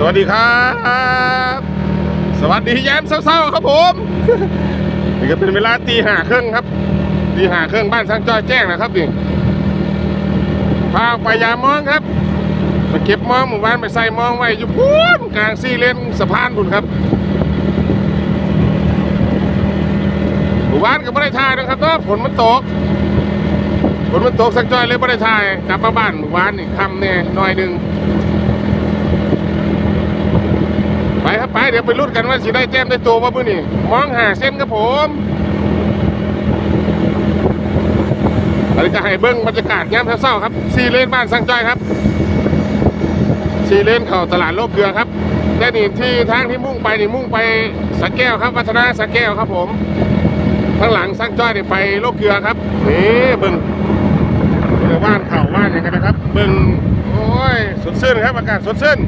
สวัสดีครับ สวัสดียามเศร้าๆครับผมนี่ก็เป็นเวลาตีห้าครึ่งครับตีห้าครึ่งบ้านสังจอยแจ้งนะครับนี่พาไปยามองครับมาเก็บมองหมู่บ้านไปใส่มองไว้อยู่พูนกลางซี่เลนสะพานพุ่นครับหมู่บ้านก็ไม่ได้ทายนะครับเพราะฝนมันตกฝนมันตกสักจอยเลยไม่ได้ทายกลับมาบ้านหมู่บ้านนี่คำเนี่ยหน่อยหนึ่ง ไปครับไปเดี๋ยวไปลุ้นกันว่าสิได้แจ้มได้ตัวว่ามื้อนี่มองหาเส้นครับผมอันนี้จะให้เบิ้งบรรยากาศยามเช้าครับซีเลนบ้านสังจอยครับซีเลนเข้าตลาดโลกเกลือครับและนี่ที่ทางที่มุ่งไปนี่มุ่งไปสักแก้วครับวัฒนาสักแก้วครับผมข้างหลังสังจ้อยนี่ไปโลกเกลือครับนี่เบิ้งเบิ้งบ้านเข่าบ้านอย่างกันนะครับ เบิ้งโอ้ยสดชื่นครับอากาศสดชื่น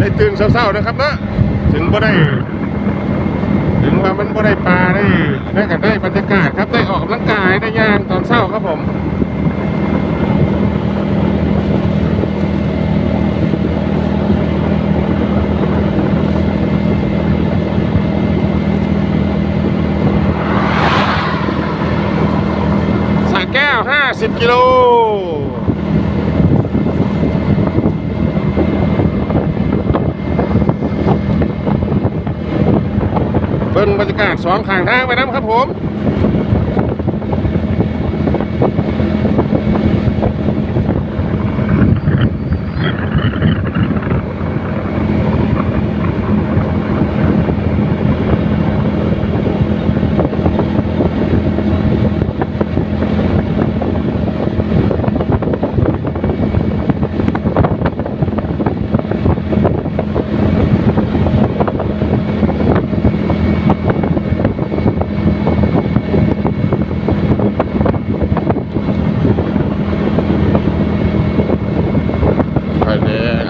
ได้ตื่นเศร้าๆนะครับเนาะถึงบ่ได้ ถึงว่ามันบ่ได้ปลาได้ได้กันได้บรรยากาศครับได้ออกกำลังกายได้ย่างตอนเช้าครับผมสระแก้ว50กิโล เบิ่งบรรยากาศสองข้างทางไปน้ำครับผม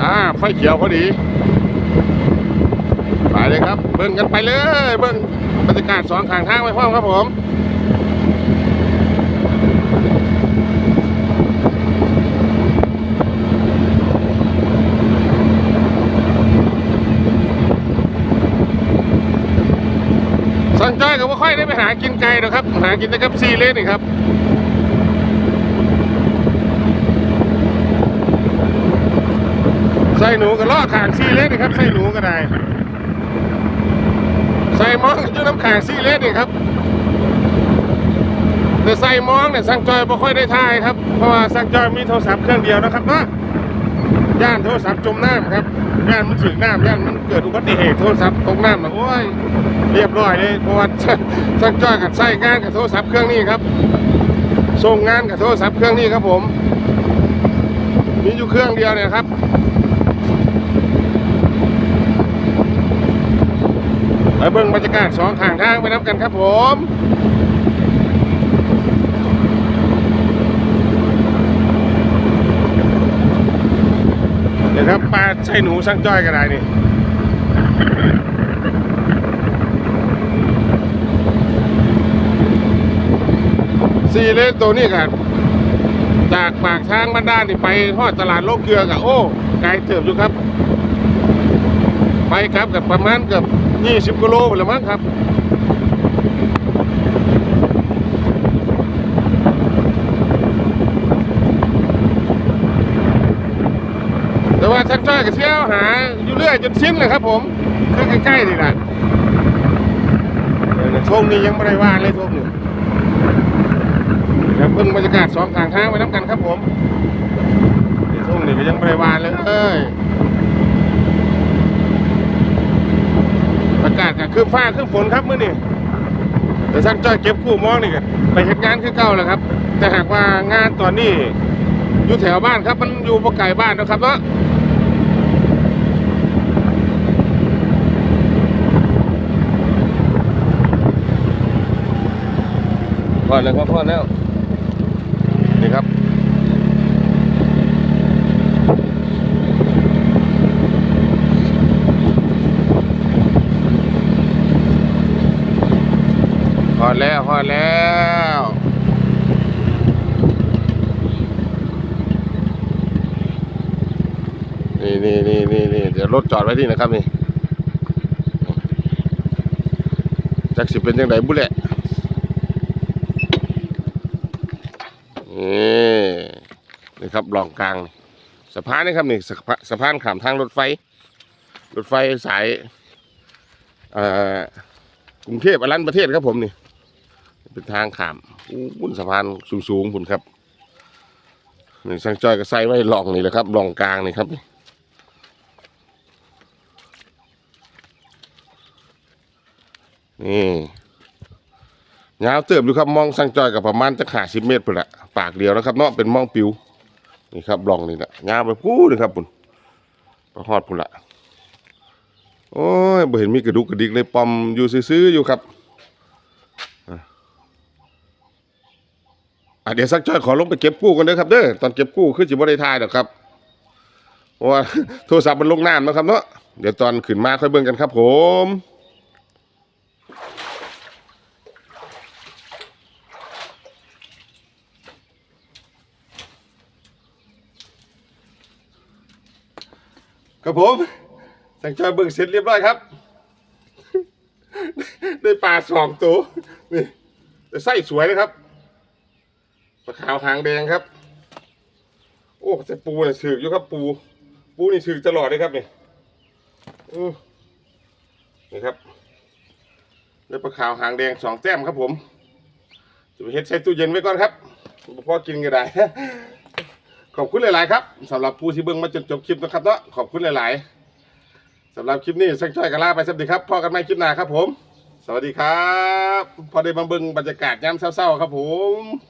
อ่าไฟเขียวพอดีไปเลยครับ เบิ่งกันไปเลย เบิ่งบรรยากาศสองข้างทางไปพร้อมครับผมสันจ้อยก็ว่าค่อยได้ไปหากินไก่หรอกครับ หากินแต่กับซีเลนนี่ครับ ใส่หนูก็ล่อขางซี่เล็กนี่ครับใส่หนูก็ได้ ใส่มองก็อยู่น้ำขางซี่เล็กนี่ครับแต่ใส่มองเนี่ยสังจอยไม่ค่อยได้ถ่ายครับเพราะว่าสังจอยมีโทรศัพท์เครื่องเดียวนะครับเนาะย่านโทรศัพท์จมน้ำครับย่านมันถึงน้ำย่านมันเกิดอุบัติเหตุโทรศัพท์ตกน้ำนะโอ้ยเรียบร้อยเลยเพราะว่าสังจอยกับใส่งานกับโทรศัพท์เครื่องนี้ครับส่งงานกับโทรศัพท์เครื่องนี้ครับผมมีอยู่เครื่องเดียวเนี่ยครับ ไปเบิ่งบรรยากาศสองข้างทางไปนับกันครับผมเดี๋ยวครับปลาใช่หนูสั่งจ้อยก็ได้นี่สี่เลนตัวนี้กันจากปากทางบ้านด้านนี่ไปฮอดตลาดโลกเกลือกับโอ้ไกลเติบอยู่ครับ ไปครับกับประมาณเกือบ20กิโลไปแล้วมั้งครับแต่ว่าชักจ้อยกับเชี่ยวหาอยู่เรื่อยจนสิ้นเลยครับผมคือใกล้ๆนี่แหละช่วงนี้ยังไม่ได้ว่านเลยช่วงนี้ครับเพิ่งบรรยากาศสองข้างทางไปน้ำกันครับผมช่วงนี้ก็ยังไม่ได้ว่านเลยเอ้ยากาศก็คือฟ้าคือฝนครับมื้อนี้แต่ช่างจ้อยเก็บกู้มองนี่ก็ไปเฮ็ดงานคือเก่าแล้วครับ แต่หากว่างานตอนนี้อยู่แถวบ้านครับ มันอยู่บ่ไกลบ้านนะครับเนาะพอแล้วครับพอแล้วนี่ครับ แล้วพอแล้วนี่นี่นี่นี่นี่เดี๋ยวรถจอดไว้ที่นะครับนี่จักสิเป็นยังไงบุแหละนี่นี่ครับหลองกลางสะพานนี่ครับนี่สะพานสะพานข้ามทางรถไฟ รถไฟสายอ่อกรุงเทพอรัญญประเทศครับผมนี่ เป็นทางขามอู้บุนสะพานสูงๆคุณครับนี่ช่างจ้อยก็ใส่ไว้ลองนี่แหละครับลองกลางนี่ครับนี่ยาวเติบดูครับมองสังจอยกับประมาณจะขาสิบเมตรพุ่นละปากเดียวนะครับเนาะเป็นมองปิวนี่ครับลองนี่แหละยาวไปพูดเลยครับพุ่นประหอดพุ่นละโอ้ยบ่เห็นมีกระดุกกระดิกเลยปอมอยู่ซื้อๆอยู่ครับอะอะ เดี๋ยวสักจอยขอลงไปเก็บกู้กันเด้อครับเด้อตอนเก็บกู้คือจิบ่ได้ทายดอครับเพราะว่าโทรศัพท์มันลงน้ำนะครับเนาะเดี๋ยวตอนขึ้นมาค่อยเบิ่งกันครับผมครับผมสั่งจอยเบิ่งเสร็จเรียบร้อยครับ ได้ปลาสองตัวนี่แต่ไส้สวยนะครับ ปลาขาวหางแดงครับ โอ้แต่ปูเนี่ยถืออยู่ครับปู ปูนี่ถือตลอดเลยครับนี่อื้อนี่ครับได้วปลาขาวหางแดงสองแต้มครับผมจะไปเฮ็ดใส่ตู้เย็นไว้ก่อนครับพอกินก็ได้ขอบคุณหลาย ๆ ครับสำหรับผู้ที่เบิ่งมาจนจบคลิปนะครับเนาะขอบคุณหลาย ๆสำหรับคลิปนี้สักช่อยกันลาไปสวัสดีครับพอกันใหม่คลิปหน้าครับผม สวัสดีครับ พอได้มาเบิ่งบรรยากาศยามเศร้า ๆ ครับผม